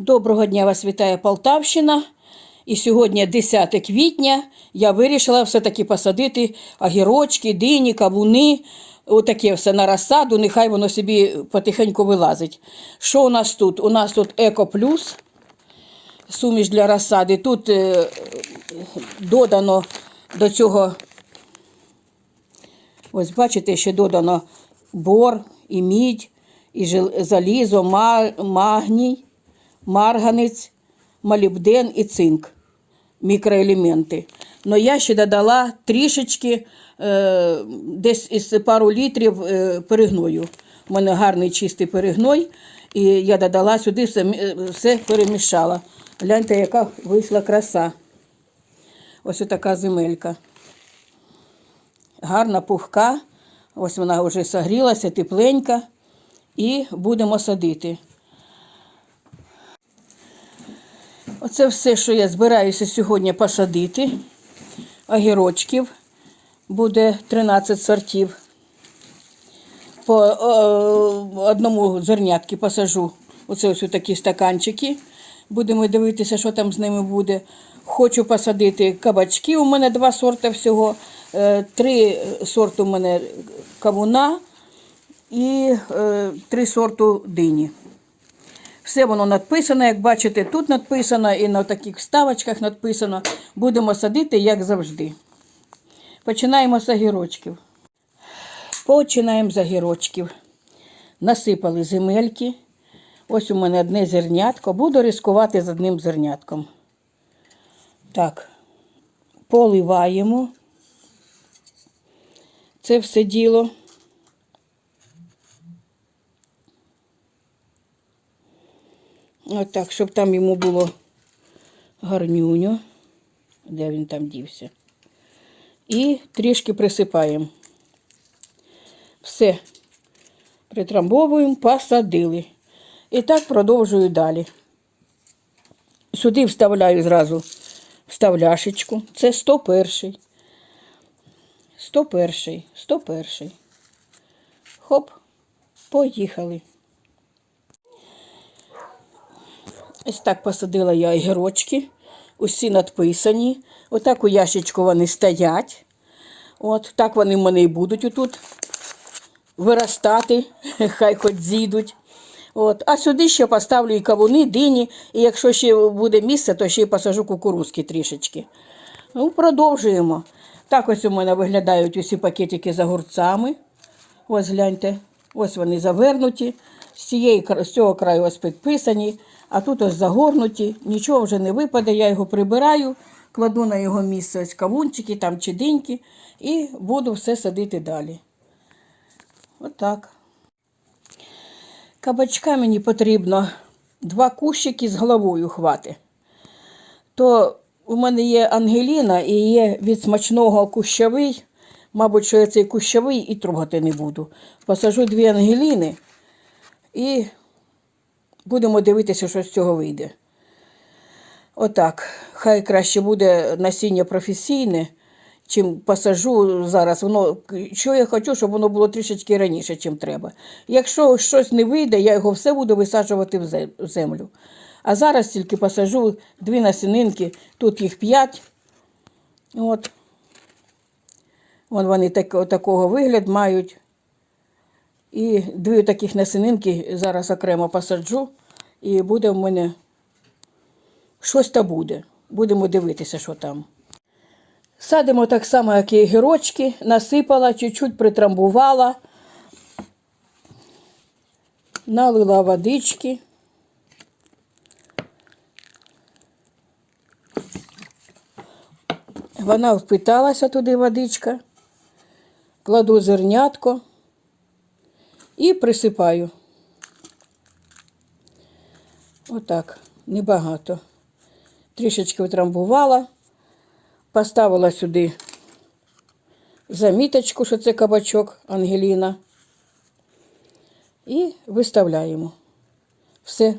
Доброго дня вас вітає Полтавщина. І сьогодні 10 квітня я вирішила все-таки посадити огірочки, дині, кавуни, отаке все на розсаду, нехай воно собі потихеньку вилазить. Що у нас тут? У нас тут Еко Плюс, суміш для розсади. Тут е, додано до цього, ось бачите, ще додано бор і мідь, і залізо, магній марганець, молібден і цинк, мікроелементи. Но я ще додала трішечки, е, десь із пару літрів е, перегною. У мене гарний чистий перегной, і я додала сюди все, е, все перемішала. Гляньте, яка вийшла краса. Ось така земелька. Гарна пухка. Ось вона вже согрілася, тепленька. І будемо садити. Оце все, що я збираюся сьогодні посадити. Огірочків буде 13 сортів. По одному зернятки посажу. Оце ось такі стаканчики. Будемо дивитися, що там з ними буде. Хочу посадити кабачки. У мене два сорти всього. Е, Три сорти у мене кавуна і е, три сорту дині. Все воно надписано, як бачите, тут надписано і на таких вставочках надписано. Будемо садити, як завжди. Починаємо з огірочків. Починаємо з огірочків. Насипали земельки. Ось у мене одне зернятко. Буду ризикувати з одним зернятком. Так, поливаємо. Це все діло. Отак, щоб там йому було гарнюньо. Де він там дівся? І трішки присипаємо. Все. Притрамбовуємо, посадили. І так продовжую далі. Сюди вставляю зразу вставляшечку. Це 101. 101. 101. Хоп, поїхали. Ось так посадила я огірочки. Усі надписані. Отак у ящичку вони стоять. От так вони в мене і будуть отут виростати, хай хоч зійдуть. От. А сюди ще поставлю і кавуни, дині, і якщо ще буде місце, то ще й посажу кукурузки трішечки. Ну, продовжуємо. Так ось у мене виглядають усі пакетики з огурцями. Ось гляньте, ось вони завернуті. З, цієї, з цього краю ось підписані, а тут ось загорнуті. Нічого вже не випаде, я його прибираю, кладу на його місце ось кавунчики там чи диньки і буду все садити далі. Отак. Кабачка мені потрібно два кущики з головою хвати. То у мене є Ангеліна і є від смачного кущовий. Мабуть, що я цей кущовий і трогати не буду. Посажу дві Ангеліни і будемо дивитися, що з цього вийде. Отак. Хай краще буде насіння професійне, чим посажу зараз. Воно, що я хочу, щоб воно було трішечки раніше, чим треба. Якщо щось не вийде, я його все буду висаджувати в землю. А зараз тільки посажу дві насінинки, тут їх п'ять. От. Вон вони так, такого вигляд мають. І дві таких насінинки зараз окремо посаджу, і буде в мене щось та буде. Будемо дивитися, що там. Садимо так само, як і гірочки, насипала, чуть-чуть притрамбувала, налила водички. Вона впиталася туди водичка, кладу зернятко і присипаю. Отак, небагато. Трішечки втрамбувала, поставила сюди заміточку, що це кабачок Ангеліна. І виставляємо. Все,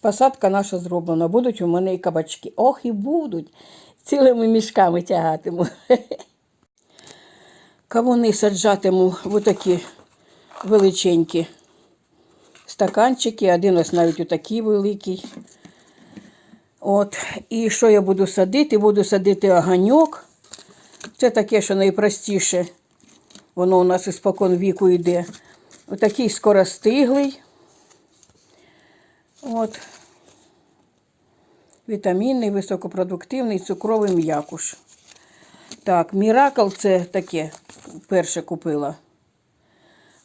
посадка наша зроблена. Будуть у мене і кабачки. Ох, і будуть. Цілими мішками тягатиму. Кавуни саджатиму в такі величенькі стаканчики. Один ось навіть отакий великий. От. І що я буду садити? Буду садити оганьок. Це таке, що найпростіше. Воно у нас із спокон віку йде. Отакий скоростиглий. От. Вітамінний, високопродуктивний, цукровий м'якуш. Так, Міракл це таке перше купила.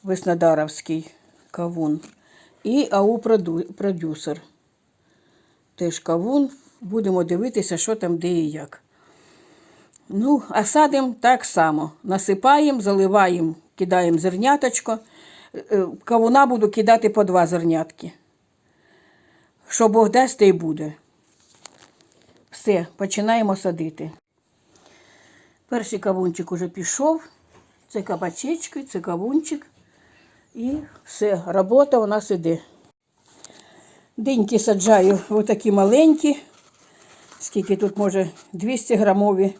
Веснодаровський кавун. І АУ продюсер. Теж кавун. Будемо дивитися, що там, де і як. Ну, а садимо так само. Насипаємо, заливаємо, кидаємо зерняточко. Е, е, Кавуна буду кидати по два зернятки. Що Бог дасть, те й буде. Все, починаємо садити. Перший кавунчик уже пішов. Це кабачечки, це кавунчик. І все, робота у нас іде. Диньки саджаю отакі маленькі. Скільки тут може 200 грамові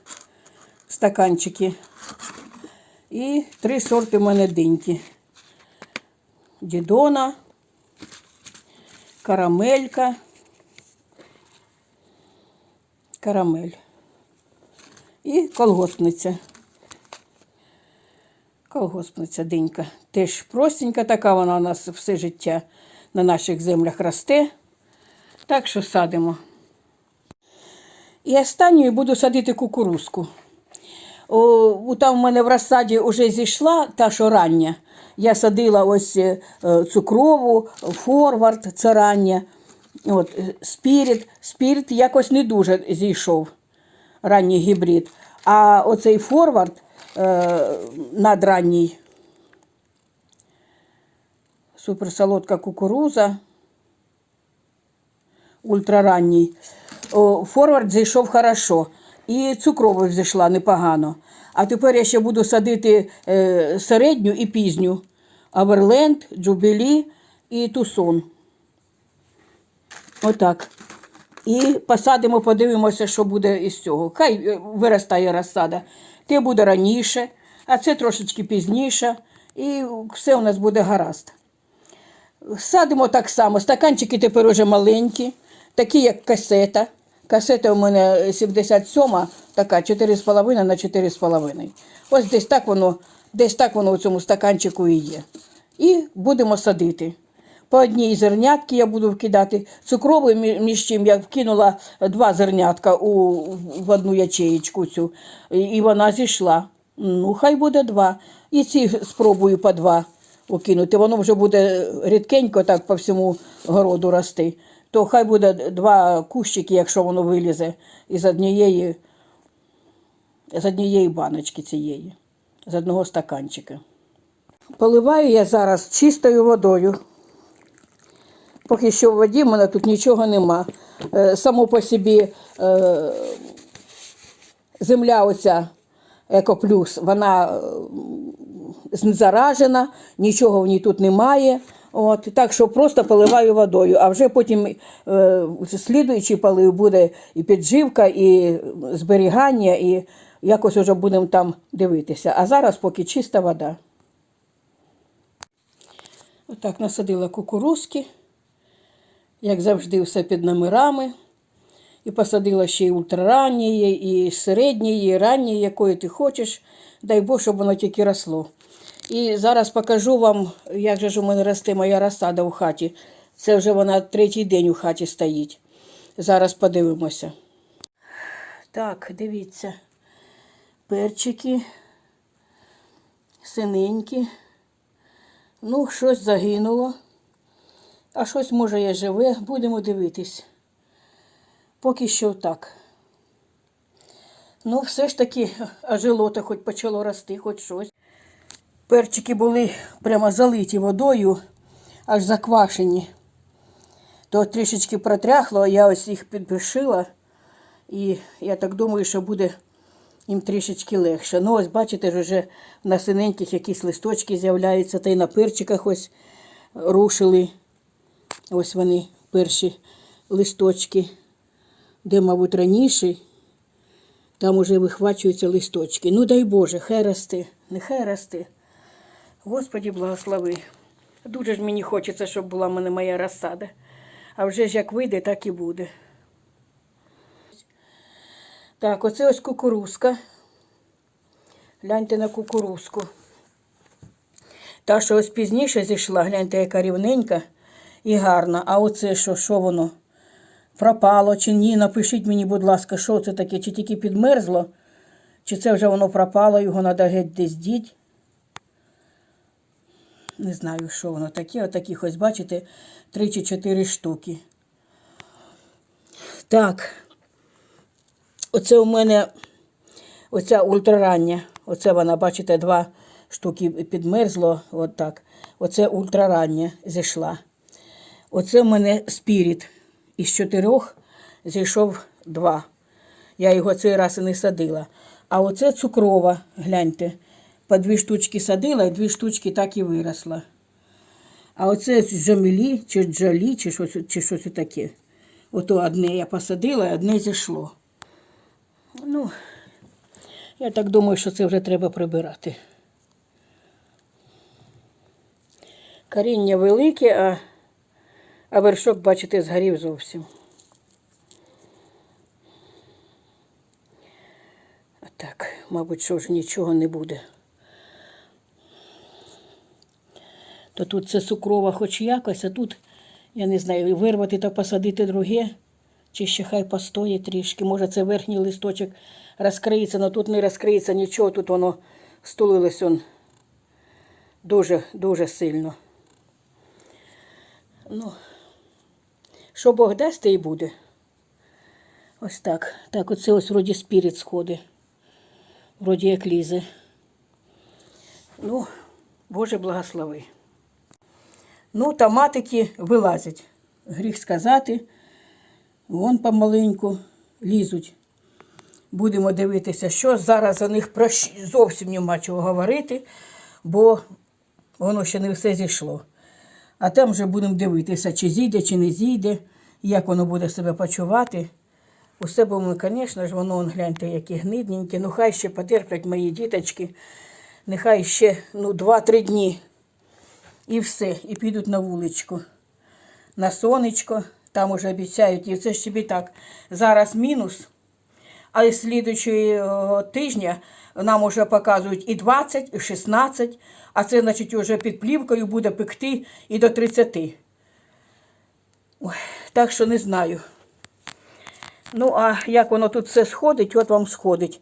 стаканчики. І три сорти в мене диньки. Дідона, карамелька, карамель і колгоспниця. Колгоспниця динька. Теж простенька така, вона у нас все життя на наших землях росте. Так що садимо. І останньою буду садити кукурузку. О, там в мене в розсаді вже зійшла та, що рання. Я садила ось е, цукрову, форвард, це рання. От, е, спіріт. Спіріт якось не дуже зійшов, ранній гібрид. А оцей форвард надранній, суперсолодка кукуруза, ультраранній. Форвард зійшов хорошо. І цукровий зійшла непогано. А тепер я ще буду садити е, середню і пізню. Аверленд, Джубілі і Тусон. Отак. І посадимо, подивимося, що буде із цього. Хай е, виростає розсада. Те буде раніше, а це трошечки пізніше. І все у нас буде гаразд. Садимо так само. Стаканчики тепер уже маленькі, такі як касета. Касета у мене 77, така 4,5 на 4,5. Ось десь так воно, десь так воно у цьому стаканчику і є. І будемо садити. По одній зернятки я буду вкидати. Цукровий між чим я вкинула два зернятка у, в одну ячеєчку цю, і, вона зійшла. Ну, хай буде два. І ці спробую по два окинути. Воно вже буде рідкенько так по всьому городу рости. То хай буде два кущики, якщо воно вилізе із однієї, з однієї баночки цієї, з одного стаканчика. Поливаю я зараз чистою водою. Поки що в воді в мене тут нічого нема. Е, Само по собі е, земля оця Екоплюс, вона е, знезаражена, нічого в ній тут немає. От, так що просто поливаю водою, а вже потім е, слідуючий полив буде і підживка, і зберігання, і якось вже будемо там дивитися. А зараз поки чиста вода. Отак насадила кукурузки, як завжди, все під номерами. І посадила ще й ультраранньої, і середньої, і ранньої, якої ти хочеш. Дай Бог, щоб воно тільки росло. І зараз покажу вам, як же ж у мене росте моя розсада у хаті. Це вже вона третій день у хаті стоїть. Зараз подивимося. Так, дивіться. Перчики синенькі. Ну, щось загинуло. А щось, може, є живе. Будемо дивитись. Поки що так. Ну, все ж таки, ажилота хоч почало рости, хоч щось. Перчики були прямо залиті водою, аж заквашені. То трішечки протряхло, я ось їх підпишила. І я так думаю, що буде їм трішечки легше. Ну, ось бачите, вже на синеньких якісь листочки з'являються, та й на перчиках ось рушили. Ось вони, перші листочки, де, мабуть, раніше, там уже вихвачуються листочки. Ну, дай Боже, хай росте, нехай росте. Господі благослови. Дуже ж мені хочеться, щоб була в мене моя розсада. А вже ж як вийде, так і буде. Так, оце ось кукурузка. Гляньте на кукурузку. Та, що ось пізніше зійшла, гляньте, яка рівненька і гарна. А оце що, що воно? Пропало чи ні? Напишіть мені, будь ласка, що це таке? Чи тільки підмерзло, чи це вже воно пропало, його треба геть десь діть. Не знаю, що воно таке. Отаких ось, бачите, три чи чотири штуки. Так. Оце у мене оця ультрарання. Оце вона, бачите, два штуки підмерзло. От так. Оце ультрарання зійшла. Оце в мене спіріт. Із чотирьох зійшов два. Я його цей раз і не садила. А оце цукрова, гляньте. По дві штучки садила і дві штучки так і виросла. А оце джамілі, чи джалі, чи щось, чи щось таке. Ото одне я посадила, а одне зійшло. Ну, я так думаю, що це вже треба прибирати. Коріння велике, а, а вершок, бачите, згорів зовсім. А так, мабуть, що ж нічого не буде. То тут це цукрова хоч якось, а тут, я не знаю, вирвати та посадити друге, чи ще хай постоїть трішки. Може, це верхній листочок розкриється, але тут не розкриється нічого, тут воно стулилось он дуже, дуже сильно. Ну, що Бог дасть, те і буде. Ось так. Так, оце ось вроді спіріт сходи. Вроді як лізе. Ну, Боже благослови. Ну, томатики вилазять. Гріх сказати. Вон помаленьку лізуть. Будемо дивитися, що зараз за них зовсім нема чого говорити, бо воно ще не все зійшло. А там вже будемо дивитися, чи зійде, чи не зійде, як воно буде себе почувати. Усе будемо, звісно ж, воно, он, гляньте, які гнидненькі. Ну, хай ще потерплять мої діточки. Нехай ще ну, 2-3 дні. І все, і підуть на вуличку. На сонечко, там уже обіцяють, і це ж тобі так. Зараз мінус, а із слідуючого тижня нам уже показують і 20, і 16, а це, значить, вже під плівкою буде пекти і до 30. Ой, так що не знаю. Ну, а як воно тут все сходить, от вам сходить.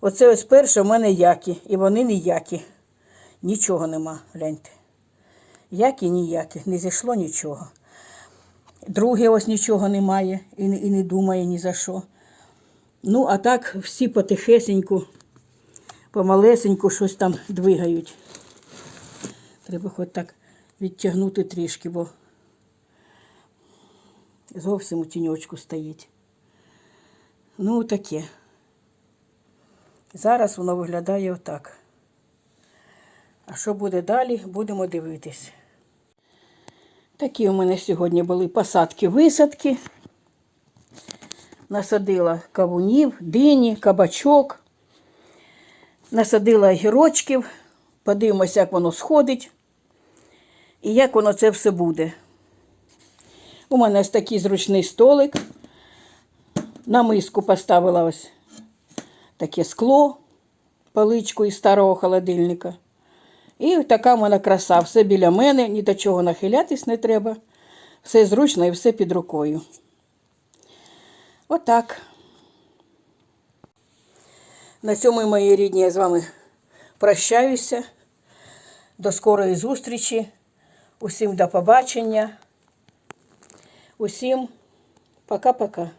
Оце ось перше в мене які, і вони ніякі. Нічого нема, гляньте. Які ніякі, не зійшло нічого. Друге ось нічого немає і, не- і не думає ні за що. Ну, а так всі потихесеньку, помалесеньку щось там двигають. Треба хоч так відтягнути трішки, бо зовсім у тіньочку стоїть. Ну, таке. Зараз воно виглядає отак. А що буде далі, будемо дивитись. Такі у мене сьогодні були посадки-висадки. Насадила кавунів, дині, кабачок. Насадила огірочків. Подивимося, як воно сходить. І як воно це все буде. У мене ось такий зручний столик. На миску поставила ось таке скло, паличку із старого холодильника. І така в мене краса. Все біля мене, ні до чого нахилятись не треба. Все зручно і все під рукою. Отак. На цьому, мої рідні, я з вами прощаюся. До скорої зустрічі. Усім до побачення. Усім пока-пока.